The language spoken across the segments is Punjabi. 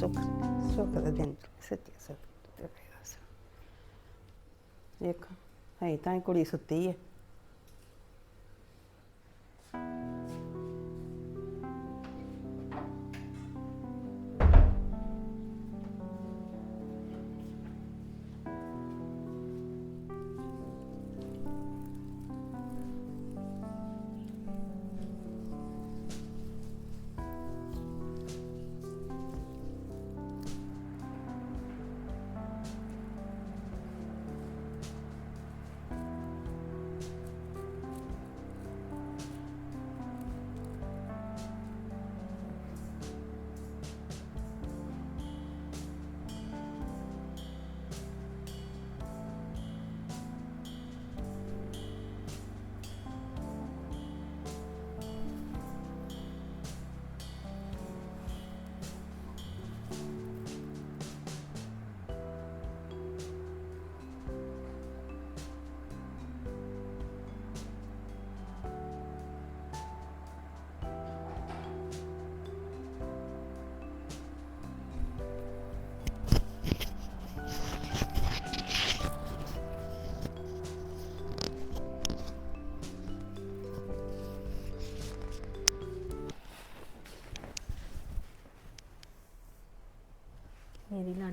ਸੁੱਖ ਸੁੱਖ ਦਾ ਦਿਨ ਸੱਚੀ ਸੱਚ ਤੇ ਪਿਆਸ ਦੇਖ ਹੈ ਤਾਂ ਹੀ ਕੁੜੀ ਸੁੱਤੀ ਹੈ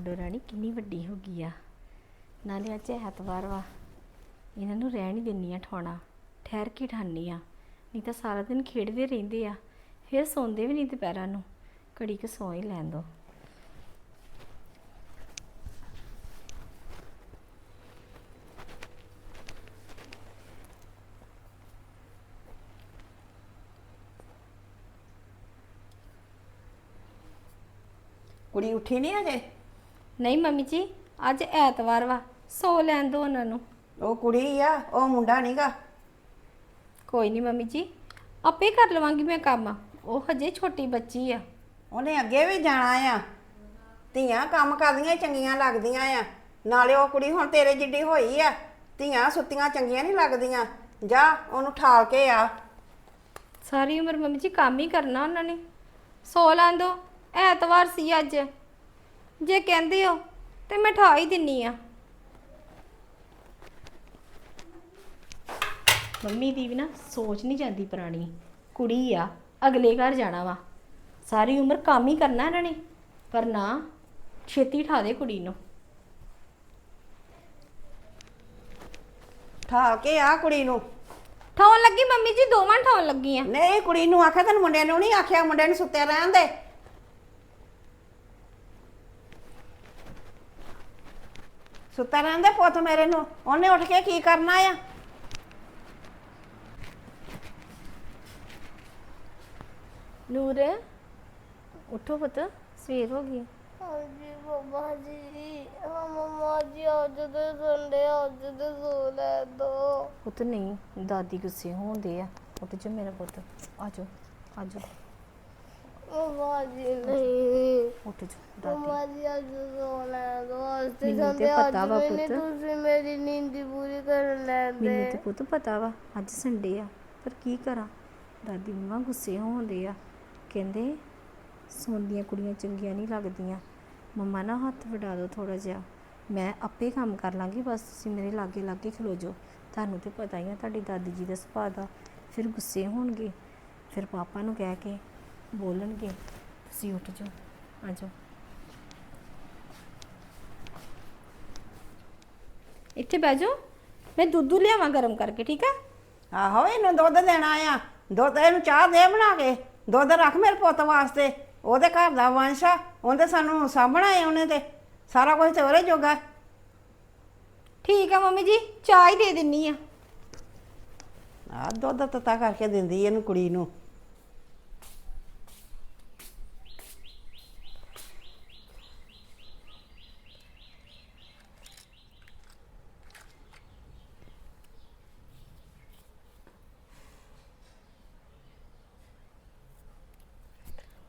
ਮੇਰੀ ਰਾਣੀ ਕਿੰਨੀ ਵੱਡੀ ਹੋ ਗਈ ਆ। ਨਾਲੇ ਅੱਜ ਐਤਵਾਰ ਵਾ। ਇਹਨਾਂ ਨੂੰ ਰਹਿਣ ਹੀ ਦਿੰਨੀ ਆ ਠਾਉਣਾ। ਠਹਿਰ ਕੇ ਠਾਨੀ ਆ। ਨਹੀਂ ਤਾਂ ਸਾਰਾ ਦਿਨ ਖੇਡਦੇ ਰਹਿੰਦੇ ਆ। ਫਿਰ ਸੌਂਦੇ ਵੀ ਨਹੀਂ ਦੁਪਹਿਰਾਂ ਨੂੰ। ਘੜੀ ਕੁ ਸੌਂ ਹੀ ਲੈਣ ਦੋ। ਕੁੜੀ ਉੱਠੀ ਨਹੀਂ ਅਜੇ? ਨਹੀਂ ਮੰਮੀ ਜੀ ਅੱਜ ਐਤਵਾਰ ਵਾ ਸੌ ਲੈਣ ਦੋ ਉਹਨਾਂ ਨੂੰ। ਉਹ ਕੁੜੀ ਆ ਉਹ ਮੁੰਡਾ ਨਹੀਂਗਾ ਕੋਈ ਨਹੀਂ ਮੰਮੀ ਜੀ ਆਪੇ ਕਰ ਲਵਾਂਗੀ ਮੈਂ ਕੰਮ। ਉਹ ਹਜੇ ਛੋਟੀ ਬੱਚੀ ਆ। ਉਹਨੇ ਅੱਗੇ ਵੀ ਜਾਣਾ ਆ। ਧੀਆਂ ਕੰਮ ਕਰਦੀਆਂ ਹੀ ਚੰਗੀਆਂ ਲੱਗਦੀਆਂ ਆ। ਨਾਲੇ ਉਹ ਕੁੜੀ ਹੁਣ ਤੇਰੇ ਜਿੱਡੀ ਹੋਈ ਆ। ਧੀਆਂ ਸੁੱਤੀਆਂ ਚੰਗੀਆਂ ਨਹੀਂ ਲੱਗਦੀਆਂ। ਜਾ ਉਹਨੂੰ ਠਾਲ ਕੇ ਆ। ਸਾਰੀ ਉਮਰ ਮੰਮੀ ਜੀ ਕੰਮ ਹੀ ਕਰਨਾ ਉਹਨਾਂ ਨੇ। ਸੌ ਲੈਣ ਦੋ ਐਤਵਾਰ ਸੀ ਅੱਜ। ਜੇ ਕਹਿੰਦੇ ਹੋ ਤੇ ਮੈਂ ਠਾ ਹੀ ਦਿੰਨੀ ਆ। ਮੰਮੀ ਦੀ ਵੀ ਨਾ ਸੋਚ ਨਹੀਂ ਜਾਂਦੀ ਪੁਰਾਣੀ। ਕੁੜੀ ਆ ਅਗਲੇ ਘਰ ਜਾਣਾ ਵਾ। ਸਾਰੀ ਉਮਰ ਕੰਮ ਹੀ ਕਰਨਾ ਇਹਨਾਂ ਨੇ ਪਰ ਨਾ ਛੇਤੀ ਠਾ ਦੇ ਕੁੜੀ ਨੂੰ। ਠਾਲ ਕੇ ਆ ਕੁੜੀ ਨੂੰ। ਠਾਉਣ ਲੱਗੀ ਮੰਮੀ ਜੀ ਦੋਵਾਂ ਠਾਉਣ ਲੱਗੀ ਆ। ਨਹੀਂ ਕੁੜੀ ਨੂੰ ਆਖਿਆ ਤੈਨੂੰ ਮੁੰਡਿਆਂ ਨੂੰ ਨਹੀਂ ਆਖਿਆ ਮੁੰਡਿਆਂ ਨੂੰ ਸੁੱਤੇ ਰਹਿਣ ਦੇ। ਸੁੱਤਾ ਰਹਿਣ ਦੇ ਪੁੱਤ ਮੇਰੇ ਨੂੰ। ਉਹਨੇ ਉੱਠ ਕੇ ਕੀ ਕਰਨਾ ਆ? ਨੂਰ ਉਠੋ ਪੁੱਤ ਸਵੇਰ ਹੋ ਗਈ। ਹਾਂਜੀ ਮੰਮਾ ਜੀ ਹਾਂ ਮੰਮਾ ਜੀ ਅੱਜ ਤੇ ਸੰਡੇ ਅੱਜ ਤੇ ਸੋ ਲੈ ਦੋ। ਪੁੱਤ ਨਹੀਂ ਦਾਦੀ ਗੁੱਸੇ ਹੋਉਂਦੇ ਆ। ਉੱਠ ਜਾ ਮੇਰਾ ਪੁੱਤ ਆਜੋ ਆਜੋ ਮੰਮਾ ਜੀ ਉੱਠ ਜਾ ਦਾਦੀ ਮੰਮਾ ਜੀ ਅੱਜ ਸੋ ਲੈ ਦੋ ਅੱਜ ਤੇ ਮੈਨੂੰ ਤੇ ਪਤਾ ਵਾ ਪੁੱਤ। ਤੁਸੀਂ ਮੇਰੀ ਨੀਂਦ ਪੂਰੀ ਕਰਨ ਲੈਂਦੇ ਮੈਨੂੰ ਤੇ ਪੁੱਤ ਪਤਾ ਵਾ ਅੱਜ ਸੰਡੇ ਆ ਪਰ ਕੀ ਕਰਾਂ ਦਾਦੀ ਮੰਮਾ ਗੁੱਸੇ ਹੋਉਂਦੇ ਆ ਕਹਿੰਦੇ ਸੌਂਦੀਆਂ ਕੁੜੀਆਂ ਚੰਗੀਆਂ ਨਹੀਂ ਲੱਗਦੀਆਂ ਮੰਮਾ ਨਾ ਹੱਥ ਵਡਾ ਦਿਓ ਥੋੜਾ ਜਿਹਾ ਮੈਂ ਆਪੇ ਕੰਮ ਕਰ ਲਾਂਗੀ ਬਸ ਤੁਸੀਂ ਮੇਰੇ ਲਾਗੇ ਲਾਗੇ ਖਲੋ ਜਾਓ ਤੁਹਾਨੂੰ ਤੇ ਪਤਾ ਹੀ ਆ ਤੁਹਾਡੀ ਦਾਦੀ ਜੀ ਦਾ ਸੁਭਾਅ ਦਾ ਫਿਰ ਗੁੱਸੇ ਹੋਣਗੇ ਫਿਰ ਪਾਪਾ ਨੂੰ ਕਹਿ ਕੇ ਬੋਲਣਗੇ। ਤੁਸੀਂ ਉੱਠ ਜਾਓ ਆ ਜਾਓ। ਇੱਥੇ ਬਹਿ ਜਾਓ। ਮੈਂ ਦੁੱਧ ਲਿਆਵਾਂ ਗਰਮ ਕਰਕੇ ਠੀਕ ਆ? ਆਹੋ ਇਹਨੂੰ ਦੁੱਧ ਦੇਣਾ ਆ। ਦੁੱਧ ਇਹਨੂੰ ਚਾਹ ਦੇ ਬਣਾ ਕੇ। ਦੁੱਧ ਰੱਖ ਮੇਰੇ ਪੁੱਤ ਵਾਸਤੇ। ਉਹਦੇ ਘਰ ਦਾ ਵੰਸ਼ ਆ। ਉਹਦੇ ਸਾਨੂੰ ਸਾਂਭਣਾ ਹੈ ਉਹਨੇ ਤੇ। ਸਾਰਾ ਕੁਝ ਤੇ ਉਹਦੇ ਜੋਗਾ। ਠੀਕ ਆ ਮੰਮੀ ਜੀ ਚਾਹ ਹੀ ਦੇ ਦਿੰਨੀ ਆ। ਆ ਦੁੱਧ ਤਤਾ ਕਰਕੇ ਦਿੰਦੀ ਇਹਨੂੰ ਕੁੜੀ ਨੂੰ।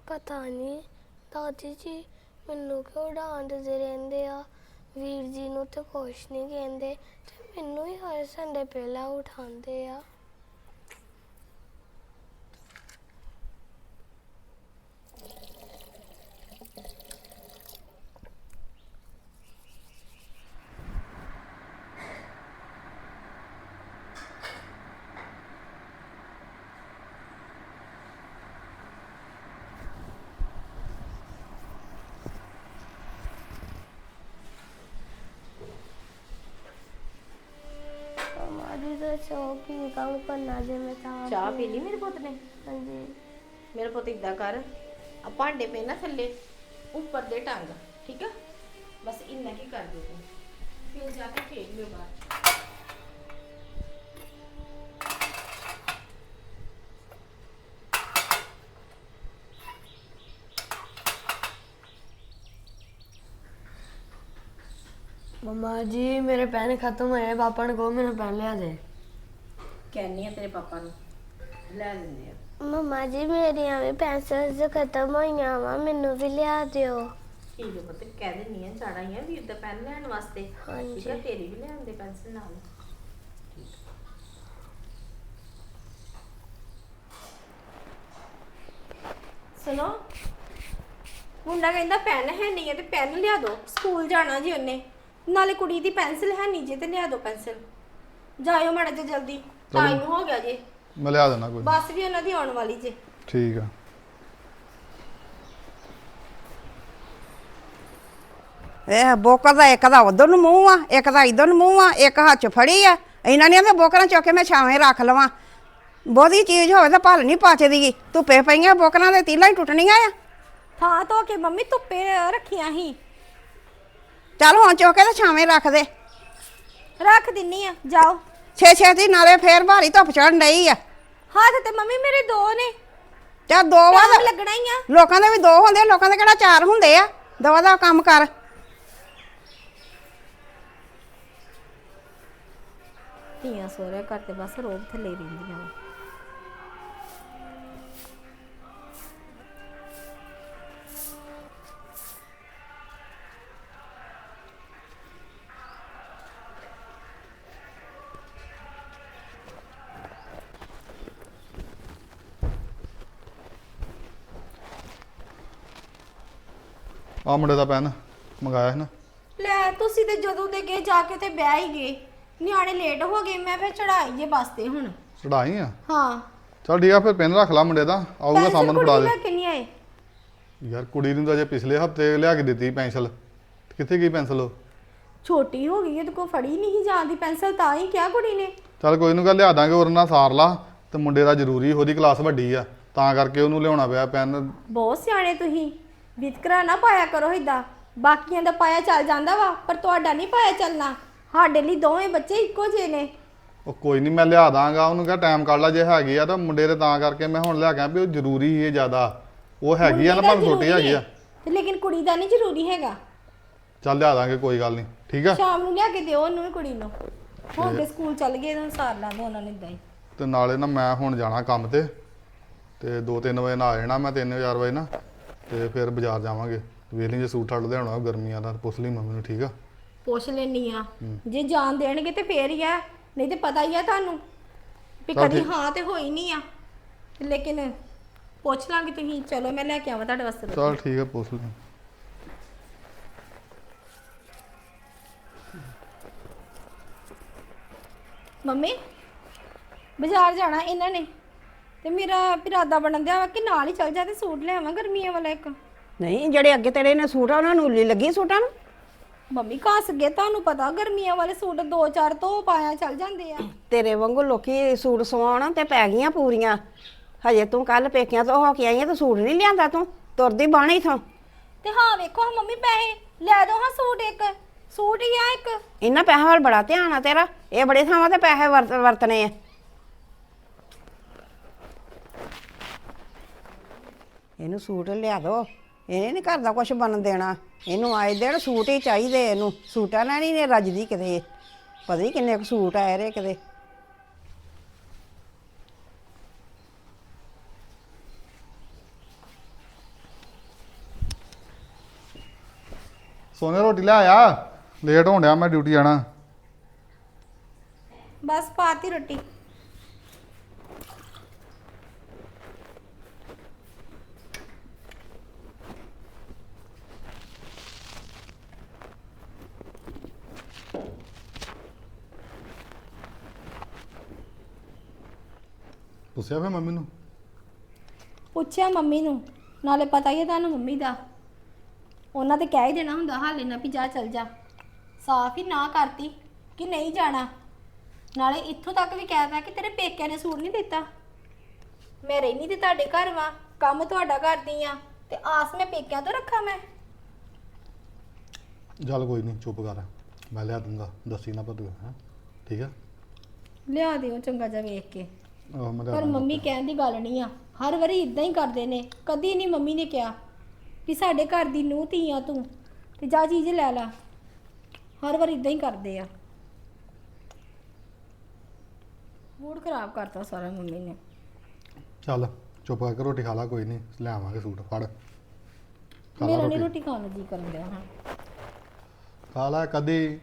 ਪਤਾ ਨਹੀਂ। ਦਾਦੀ ਜੀ ਮੈਨੂੰ ਕਿਉਂ ਡਾਂਟਦੇ ਰਹਿੰਦੇ ਆ? ਵੀਰ ਜੀ ਨੂੰ ਤੇ ਕੁਛ ਨਹੀਂ ਕਹਿੰਦੇ ਤੇ ਮੈਨੂੰ ਹੀ ਹਰ ਸੰਡੇ ਪਹਿਲਾਂ ਉਠਾਉਂਦੇ ਆ। ਦਾਦੀ ਦੱਸੋ ਕੀ ਕੰਮ ਕਰਨਾ ਜੇ ਮੈਂ ਚਾਹ ਚਾਹ ਪੀ ਲਈ ਮੇਰੇ ਪੁੱਤ ਨੇ? ਹਾਂਜੀ। ਮੇਰੇ ਪੁੱਤ ਇਦਾਂ ਕਰ ਆ ਭਾਂਡੇ ਪਏ ਨਾ ਥੱਲੇ ਉੱਪਰ ਦੇ ਟੰਗ ਠੀਕ ਆ? ਬਸ ਇੰਨਾ ਕੀ ਕਰ ਦੇ ਤੂੰ। ਫਿਰ ਜਾ ਕੇ ਖੇਡ ਲਿਓ ਬਾਹਰ। ਮਮਾ ਜੀ ਮੇਰੇ ਪੈਨ ਖਤਮ ਹੋਏ ਪਾਪਾ ਨੇ ਕਹੋ ਮੈਨੂੰ ਪੈਨ ਲਿਆ ਦੇ। ਕਹਿੰਨੀ ਆ ਤੇਰੇ ਪਾਪਾ ਨੂੰ। ਲੈ ਲੈਂਦੇ ਆ। ਮਮਾ ਜੀ ਮੇਰੀਆਂ ਵੀ ਪੈਨਸਲਸ ਖਤਮ ਹੋਈਆਂ ਵਾ ਮੈਨੂੰ ਵੀ ਲਿਆ ਦਿਓ। ਠੀਕ ਹੈ ਪੁੱਤ ਕਹਿ ਦਿੰਨੀ ਆ ਜਾਣਾ ਹੀ ਆ ਵੀਰ ਦਾ ਪੈਨ ਲੈਣ ਵਾਸਤੇ। ਠੀਕ ਹਾਂਜੀ ਆ ਤੇਰੀ ਵੀ ਲੈਣ ਦੇ ਪੈਨਸਲ ਨਾਲ। ਸੁਣੋ ਮੁੰਡਾ ਕਹਿੰਦਾ ਪੈਨ ਹੈ ਨਹੀਂ ਹੈ ਤੇ ਪੈਨ ਲਿਆ ਦਿਓ ਸਕੂਲ ਜਾਣਾ ਜੀ ਉਹਨੇ। ਨਾਲੇ ਕੁੜੀ ਦੀ ਪੈਨਸਲ ਹੈ ਨਹੀਂ ਜੇ ਤੇ ਲਿਆ ਦਿਓ ਪੈਨਸਲ। ਜਾਇਓ ਮਾੜਾ ਜਿਹਾ ਜਲਦੀ। ਟਾਈਮ ਹੋ ਗਿਆ ਜੇ। ਮੈਂ ਲਿਆ ਦੇਣਾ ਕੋਈ। ਬੱਸ ਵੀ ਉਹਨਾਂ ਦੀ ਆਉਣ ਵਾਲੀ ਜੇ। ਠੀਕ ਆ। ਇਹ ਬੋਕਰ ਦਾ ਇੱਕ ਦਾ ਉਧਰ ਨੂੰ ਮੂੰਹ ਆ ਇੱਕ ਦਾ ਇਧਰ ਨੂੰ ਮੂੰਹ ਆ ਇੱਕ ਹੱਥ 'ਚ ਫੜੀ ਆ। ਇਹਨਾਂ ਨੇ ਤਾਂ ਬੋਕਰਾਂ ਚੁੱਕ ਕੇ ਮੈਂ ਛਾਵੇਂ ਰੱਖ ਲਵਾਂ। ਬਹੁਤੀ ਚੀਜ਼ ਹੋਵੇ ਤਾਂ ਭਲ ਨਹੀਂ ਪਚਦੀ ਧੁੱਪੇ ਪਈਆਂ ਬੋਕਰਾਂ ਦੇ ਤੀਲਾਂ ਹੀ ਟੁੱਟਣੀਆਂ ਆ। ਥਾਂ ਧੋ ਕੇ ਮੰਮੀ ਧੁੱਪੇ ਰੱਖੀਆਂ ਸੀ। ਚੱਲ ਹੁਣ ਚੁੱਕ ਕੇ ਤੇ ਛਾਵੇਂ ਰੱਖ ਦੇ। ਰੱਖ ਦਿੰਨੀ ਆ ਜਾਓ। ਛੇ ਛੇ ਦੀ ਨਾਲੇ ਫੇਰ ਭਾਰੀ ਧੁੱਪ ਚੜਨ ਡਈ ਆ। ਹੱਥ ਤੇ ਮੰਮੀ ਮੇਰੇ ਦੋ ਨੇ। ਤੇ ਦੋ ਵਾ ਟਾਈਮ ਲੱਗਣਾ ਹੀ ਆ। ਲੋਕਾਂ ਦੇ ਵੀ ਦੋ ਹੁੰਦੇ ਆ, ਲੋਕਾਂ ਦੇ ਕਿਹੜਾ ਚਾਰ ਹੁੰਦੇ ਆ? ਦਵਾ ਦਾ ਕੰਮ ਕਰ। ਧੀਆਂ ਸੋਹਰਿਆਂ ਘਰ ਤੇ ਬਸ ਰੋਬ ਥੱਲੇ ਰਹਿੰਦੀਆਂ ਵਾਂ। ਆ ਮੁੰਡੇ ਦਾ ਪੈਨ ਮੰਗਾਇਆ ਸੀ ਨਾ। ਲੈ ਤੁਸੀਂ ਤੇ ਜਦੋਂ ਦੇ ਗਏ ਜਾ ਕੇ ਤੇ ਬਹਿ ਹੀ ਗਏ। ਨਿਆਣੇ ਲੇਟ ਹੋ ਗਏ ਮੈਂ ਫਿਰ ਚੜਾਈ ਜੇ ਬੱਸ ਤੇ ਹੁਣ। ਚੜਾਈ ਆ? ਹਾਂ। ਚਲ ਠੀਕ ਆ ਫਿਰ ਪੈਨ ਰੱਖ ਲਾ ਮੁੰਡੇ ਦਾ ਆਊਗਾ ਸਾਹਮਣੇ ਫੜਾ ਦੇ। ਲੈ ਕੇ ਨਹੀਂ ਆਏ? ਯਾਰ ਕੁੜੀ ਨੂੰ ਤਾਂ ਜੇ ਪਿਛਲੇ ਹਫ਼ਤੇ ਲਿਆ ਕੇ ਦਿੱਤੀ ਪੈਨਸਲ ਕਿੱਥੇ ਗਈ ਪੈਨਸਲ ਉਹ? ਛੋਟੀ ਹੋ ਗਈ ਇਹਦੇ ਕੋ ਫੜੀ ਨਹੀਂ ਜਾਂਦੀ ਪੈਨਸਲ ਤਾਂ ਹੀ ਕਿਹਾ ਕੁੜੀ ਨੇ। ਚਲ ਕੋਈ ਨੂੰ ਗੱਲ ਲਿਆ ਦਾਂਗੇ ਉਹਦੇ ਨਾਲ ਸਾਰ ਲਾ ਤੇ ਮੁੰਡੇ ਦਾ ਜ਼ਰੂਰੀ ਉਹਦੀ ਕਲਾਸ ਵੱਡੀ ਆ ਤਾਂ ਕਰਕੇ ਉਹਨੂੰ ਲਿਆਉਣਾ ਪਿਆ ਪੈਨ। ਬਹੁਤ ਸਿਆਣੇ ਤੁਸੀਂ। ਵਿਤਕਰਾ ਨਾ ਪਾਇਆ ਕਰੋ ਇਦਾਂ ਬਾਕੀਆਂ ਦਾ ਪਾਇਆ ਚੱਲ ਜਾਂਦਾ ਵਾ ਪਰ ਤੁਹਾਡਾ ਨਹੀਂ ਪਾਇਆ ਚੱਲਣਾ। ਸਾਡੇ ਲਈ ਦੋਵੇਂ ਬੱਚੇ ਇੱਕੋ ਜਿਹੇ ਨੇ। ਉਹ ਕੋਈ ਨਹੀਂ ਮੈਂ ਲਿਆ ਦਾਂਗਾ। ਉਹਨੂੰ ਕਿਹਾ ਟਾਈਮ ਕੱਢ ਲਾ ਜੇ ਹੈਗੀ ਆ ਤਾਂ ਮੁੰਡੇ ਦੇ ਤਾਂ ਕਰਕੇ ਮੈਂ ਹੁਣ ਲਿਆ ਗਿਆ ਵੀ ਉਹ ਜ਼ਰੂਰੀ ਹੀ ਹੈ ਜ਼ਿਆਦਾ। ਉਹ ਹੈਗੀ ਆ ਨਾ ਭਾਵੇਂ ਛੋਟੀ ਹੈਗੀ ਆ। ਤੇ ਲੇਕਿਨ ਕੁੜੀ ਦਾ ਨਹੀਂ ਜ਼ਰੂਰੀ ਹੈਗਾ। ਚੱਲ ਲਿਆ ਦਾਂਗੇ ਕੋਈ ਗੱਲ ਨਹੀਂ। ਠੀਕ ਆ? ਸ਼ਾਮ ਨੂੰ ਲਿਆ ਕੇ ਦਿਓ ਉਹਨੂੰ ਵੀ ਕੁੜੀ ਨੂੰ। ਹੁਣ ਤੇ ਸਕੂਲ ਚੱਲ ਗਏ ਇਹਨਾਂ ਸਾਰ ਲਾਂਦੇ ਉਹਨਾਂ ਨੇ ਇਦਾਂ ਹੀ। ਤੇ ਨਾਲੇ ਨਾ ਮੈਂ ਹੁਣ ਜਾਣਾ ਕੰਮ ਤੇ ਤੇ 2-3 ਵਜੇ ਨਾਲ ਆ ਜਾਣਾ ਮੈਂ 3000 ਵਜੇ ਨਾ। ਤੇ ਫਿਰ ਬਾਜ਼ਾਰ ਜਾਵਾਂਗੇ। ਵੇਖ ਲਈ ਜੇ ਸੂਟ ਠੱਡ ਲਿਆਉਣਾ ਗਰਮੀਆਂ ਦਾ ਪੁੱਛ ਲਈ ਮੰਮੀ ਨੂੰ ਠੀਕ ਆ? ਪੁੱਛ ਲੈਣੀ ਆ ਜੇ ਜਾਣ ਦੇਣਗੇ ਤੇ ਫੇਰ ਹੀ ਆ ਨਹੀਂ ਤੇ ਪਤਾ ਹੀ ਆ ਤੁਹਾਨੂੰ ਵੀ ਚੱਲ ਕਦੀ ਠੀਕ। ਹਾਂ ਤੇ ਹੋਈ ਨਹੀਂ ਆ। ਲੇਕਿਨ ਪੁੱਛ ਲਾਂਗੇ ਤੁਸੀਂ ਚਲੋ ਮੈਂ ਲੈ ਕੇ ਆਵਾਂ ਤੁਹਾਡੇ ਵਾਸਤੇ ਚਲ ਠੀਕ ਆ ਪੁੱਛ ਲਈ। ਮੰਮੀ ਬਾਜ਼ਾਰ ਜਾਣਾ ਇਹਨਾਂ ਨੇ? ਤੇ ਮੇਰਾ ਇਰਾਦਾ ਬਣਨ ਦਿਆ ਕਿ ਨਾਲ ਹੀ ਚੱਲ ਜਾ ਤੇ ਸੂਟ ਲੈ ਆਵਾਂ ਗਰਮੀਆਂ ਵਾਲਾ ਇੱਕ। ਨਹੀਂ ਜਿਹੜੇ ਅੱਗੇ ਤੇਰੇ ਨੇ ਸੂਟ ਆ ਉਹਨਾਂ ਨੂੰ ਉੱਲੀ ਲੱਗੀ ਸੂਟਾਂ ਨੂੰ? ਮੰਮੀ ਘਸ ਗਏ ਤੁਹਾਨੂੰ ਪਤਾ ਗਰਮੀਆਂ ਵਾਲੇ ਸੂਟ ਦੋ ਚਾਰ ਤੋਂ ਪਾਇਆ ਚੱਲ ਜਾਂਦੇ ਆ। ਤੇਰੇ ਵਾਂਗੂ ਲੋਕੀ ਸੂਟ ਸਵਾਉਣ ਤੇ ਪੈ ਗਈਆਂ ਪੂਰੀਆਂ। ਹਜੇ ਤੂੰ ਕੱਲ ਪੇਕਿਆਂ ਤੋਂ ਹੋ ਕੇ ਆਈ ਆ ਤੇ ਸੂਟ ਨਹੀਂ ਲਿਆਂਦਾ ਤੂੰ? ਤੁਰਦੀ ਬਾਣੀ ਇਥੋਂ। ਤੇ ਹਾਂ ਵੇਖੋ ਹਾਂ ਮੰਮੀ ਪੈਸੇ ਲੈ ਦੋ ਹਾਂ ਸੂਟ ਇੱਕ। ਸੂਟ ਹੀ ਆ ਇੱਕ। ਇਹਨਾਂ ਪੈਸਿਆਂ ਵੱਲ ਬੜਾ ਧਿਆਨ ਆ ਤੇਰਾ। ਇਹ ਬੜੇ ਥਾਵਾਂ ਤੇ ਪੈਸੇ ਵਰਤ ਵਰਤਨੇ ਆ। ਇਹਨੂੰ ਸੂਟ ਲਿਆ ਦੋ। ਇਹਨੇ ਨਹੀਂ ਘਰ ਦਾ ਕੁਝ ਬਣ ਦੇਣਾ। ਇਹਨੂੰ ਆਏ ਦਿਨ ਸੂਟ ਹੀ ਚਾਹੀਦੇ ਇਹਨੂੰ। ਸੂਟਾਂ ਨਾਲ ਨਹੀਂ ਨੇ ਰੱਜਦੀ ਕਿਤੇ। ਪਤਾ ਨਹੀਂ ਕਿੰਨੇ ਕੁ ਸੂਟ ਆਏ ਰੇ ਕਿਤੇ। ਸੋਨੇ ਰੋਟੀ ਲੈ ਆ। ਲੇਟ ਹੋਣ ਡਿਆ ਮੈਂ ਡਿਊਟੀ ਜਾਣਾ। ਬਸ ਪਾਤੀ ਰੋਟੀ। ਪੁੱਛਿਆ ਫੇ ਮੰਮੀ ਨੂੰ? ਪੁੱਛਿਆ ਮੰਮੀ ਨੂੰ। ਨਾਲੇ ਪਤਾ ਹੀ ਹੈ ਤੁਹਾਨੂੰ ਮੰਮੀ ਦਾ। ਉਹਨਾਂ ਤੇ ਕਹਿ ਹੀ ਦੇਣਾ ਹੁੰਦਾ ਹਾਲੇ ਨਾ ਵੀ ਜਾ ਚੱਲ ਜਾ। ਸਾਫ਼ ਹੀ ਨਾ ਕਰਤੀ ਕਿ ਨਹੀਂ ਜਾਣਾ। ਨਾਲੇ ਇੱਥੋਂ ਤੱਕ ਵੀ ਕਹਿਤਾ ਕਿ ਤੇਰੇ ਪੇਕਿਆਂ ਨੇ ਸੂਟ ਨਹੀਂ ਦਿੱਤਾ। ਮੈਂ ਰਹਿਨੀ ਤੇ ਤੁਹਾਡੇ ਘਰ ਵਾਂ ਕੰਮ ਤੁਹਾਡਾ ਕਰਦੀ ਆ ਤੇ ਆਸ ਮੈਂ ਪੇਕਿਆਂ ਤੋਂ ਰੱਖਾਂ ਮੈਂ। ਚੱਲ ਕੋਈ ਨਹੀਂ ਚੁੱਪ ਕਰ। ਮੈਂ ਲਿਆ ਦੂੰਗਾ। ਦੱਸੀ ਨਾ ਪਤੂ ਹਾਂ। ਠੀਕ ਹੈ ਲਿਆ ਦਿਓ ਚੰਗਾ ਜਿਹਾ ਵੇਖ ਕੇ। ਆਹੋ ਮੈਂ ਲਿਆ ਪਰ। ਮੰਮੀ ਕਹਿਣ ਦੀ ਗੱਲ ਨਹੀਂ ਆ। ਹਰ ਵਾਰੀ ਇਦਾਂ ਹੀ ਕਰਦੇ ਨੇ। ਕਦੀ ਨਹੀਂ ਮੰਮੀ ਨੇ ਕਿਹਾ ਵੀ ਸਾਡੇ ਘਰ ਦੀ ਨੂੰਹ ਧੀ ਆ ਤੂੰ ਤੇ ਜਾ ਚੀਜ਼ ਲੈ ਲੈ। ਹਰ ਵਾਰ ਇਦਾਂ ਹੀ ਕਰਦੇ ਆ। ਮੂਡ ਖਰਾਬ ਕਰਤਾ ਸਾਰਾ ਮੰਮੀ ਨੇ। ਚੱਲ ਚੁੱਪ ਕਰਕੇ ਰੋਟੀ ਖਾ ਲਾ ਕੋਈ ਨਹੀਂ ਲੈ ਆਵਾਂਗੇ ਸੂਟ ਫੜ। ਖਾ ਲਾ ਮੇਰਾ ਨਹੀਂ ਰੋਟੀ। ਰੋਟੀ ਖਾਣ ਨੂੰ ਜੀ ਕਰਨ ਡਿਆ ਹਾਂ ਖਾ ਲਾ ਕਦੀ।